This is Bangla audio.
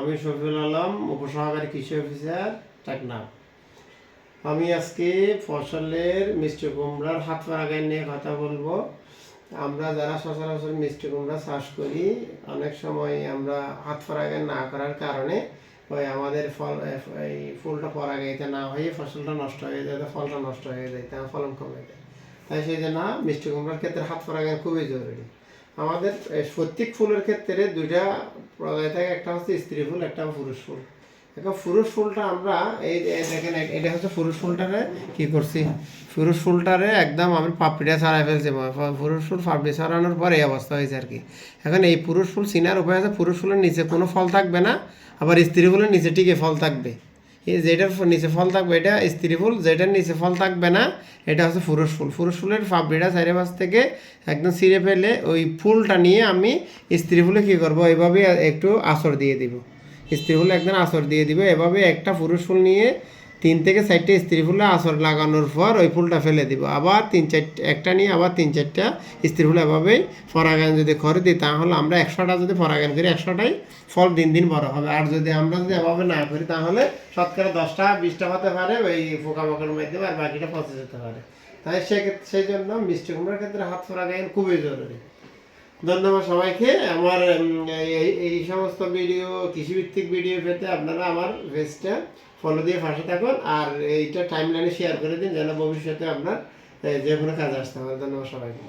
আমি শফিউল আলম, উপসহকারী কৃষি অফিসার, টেকনাফ। আমি আজকে ফসলের মিষ্টি কুমড়ার হাত পাগাই নিয়ে কথা বলব। আমরা যারা সচরাচর মিষ্টি কুমড়া চাষ করি, অনেক সময় আমরা হাত পরাগায়ন না করার কারণে ওই আমাদের ফল এই ফুলটা পরাগাইতে না হয়ে ফসলটা নষ্ট হয়ে যায়, ফলটা নষ্ট হয়ে যায় ফলন কমে যায়। তাই সেই জন্য মিষ্টি কুমড়ার ক্ষেত্রে হাত পরাগায়ন খুবই জরুরি। আমাদের প্রত্যেক ফুলের ক্ষেত্রে দুইটা প্রজাতি থাকে, একটা হচ্ছে স্ত্রী ফুল, একটা পুরুষ ফুল। এখন পুরুষ ফুলটা আমরা, এই দেখেন এটা হচ্ছে পুরুষ ফুলটারে কি করছি? পুরুষ ফুলটারে একদম আমি পাপড়িটা ছাড়াই ফেলছি পুরুষ ফুল পাপড়ি ছাড়ানোর পরে এই অবস্থা হয়েছে আর কি। এখন এই পুরুষ ফুল চিনার উপায় আছে, পুরুষ ফুলের নিচে কোনো ফল থাকবে না, আবার স্ত্রী ফুলের নিচে টিকে ফল থাকবে। যেটার নিচে ফল থাকবে, এটা স্ত্রী ফুল যেটার নিচে ফল থাকবে না, এটা হচ্ছে পুরুষ ফুল। পুরুষ ফুলের ফাবড়িটা চারে পাশ থেকে একদম ছিঁড়ে ফেলে ওই ফুলটা নিয়ে আমি স্ত্রী ফুলে কী করব, এভাবে একটু আসর দিয়ে দিব। স্ত্রী ফুলে একদম আসর দিয়ে দিব, এভাবে একটা পুরুষ ফুল নিয়ে তিন থেকে চারটে স্ত্রী ফুলে আঁচড় লাগানোর পর ওই ফুলটা ফেলে দিব। আবার তিন চারটে একটা নিয়ে আবার তিন চারটা স্ত্রী ফুল এভাবেই পরাগায়ন যদি করে দিই, তাহলে আমরা একশোটা যদি পরাগায়ন করি, একশোটাই ফল দিন দিন বড় হবে। আর যদি আমরা যদি এভাবে না করি, তাহলে শতকরা দশটা, বিশটা হতে পারে ওই পোকামাকড়ের মাধ্যমে আর বাকিটা পচে যেতে পারে। তাই সেক্ষেত্রে, সেই জন্য মিষ্টি কুমড়ার ক্ষেত্রে হাত পরাগায়ন খুবই জরুরি। ধন্যবাদ সবাইকে। আমার এই এই সমস্ত ভিডিও, কৃষিভিত্তিক ভিডিও পেতে আপনারা আমার পেজটা ফলো দিয়ে পাশে থাকুন আর এইটা টাইম লাইনে শেয়ার করে দিন যেন ভবিষ্যতে আপনার যে কোনো কাজে আসতে পারে। ধন্যবাদ সবাইকে।